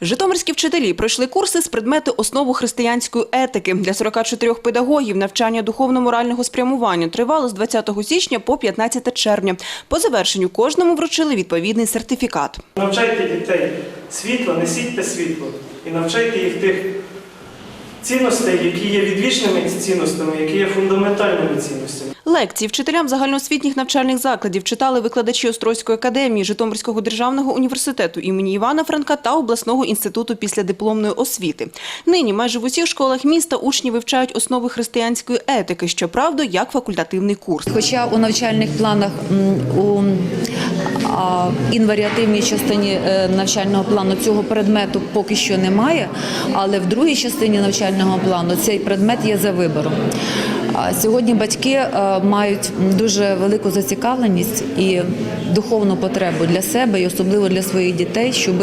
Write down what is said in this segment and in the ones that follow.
Житомирські вчителі пройшли курси з предмету основу християнської етики. Для 44 педагогів навчання духовно-морального спрямування тривало з 20 січня по 15 червня. По завершенню кожному вручили відповідний сертифікат. Навчайте дітей світло, несіть те світло і навчайте їх тих цінностей, які є відвічними цінностями, які є фундаментальними цінностями. Лекції вчителям загальноосвітніх навчальних закладів читали викладачі Острозької академії Житомирського державного університету імені Івана Франка та обласного інституту післядипломної освіти. Нині майже в усіх школах міста учні вивчають основи християнської етики, щоправда, як факультативний курс. Хоча у навчальних планах у а, інваріативній частині е, навчального плану цього предмету поки що немає, але в другій частині навчального плану цей предмет є за вибором. Сьогодні батьки е, мають дуже велику зацікавленість і духовну потребу для себе, і особливо для своїх дітей, щоб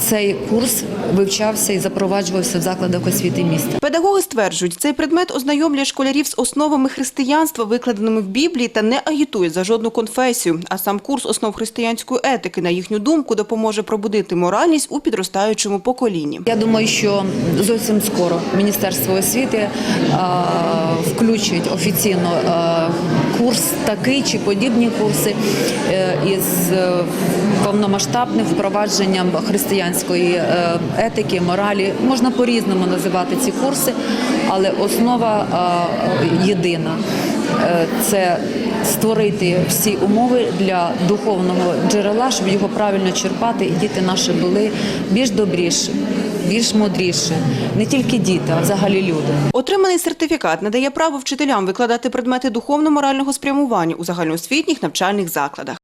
цей курс вивчався і запроваджувався в закладах освіти міста. Педагоги стверджують, цей предмет ознайомлює школярів з основами християнства, викладеними в Біблії, та не агітує за жодну конфесію. А сам курс основ християнської етики, на їхню думку, допоможе пробудити моральність у підростаючому поколінні. Я думаю, що зовсім скоро Міністерство освіти е, включить офіційно е, курс такий чи подібні курси е, із повномасштабним впровадженням християнської е, етики, моралі. Можна по-різному називати ці курси, але основа е, єдина. Е, Це створити всі умови для духовного джерела, щоб його правильно черпати, і діти наші були більш добріші, більш мудріші. Не тільки діти, а взагалі люди. Отриманий сертифікат надає право вчителям викладати предмети духовно-морального спрямування у загальноосвітніх навчальних закладах.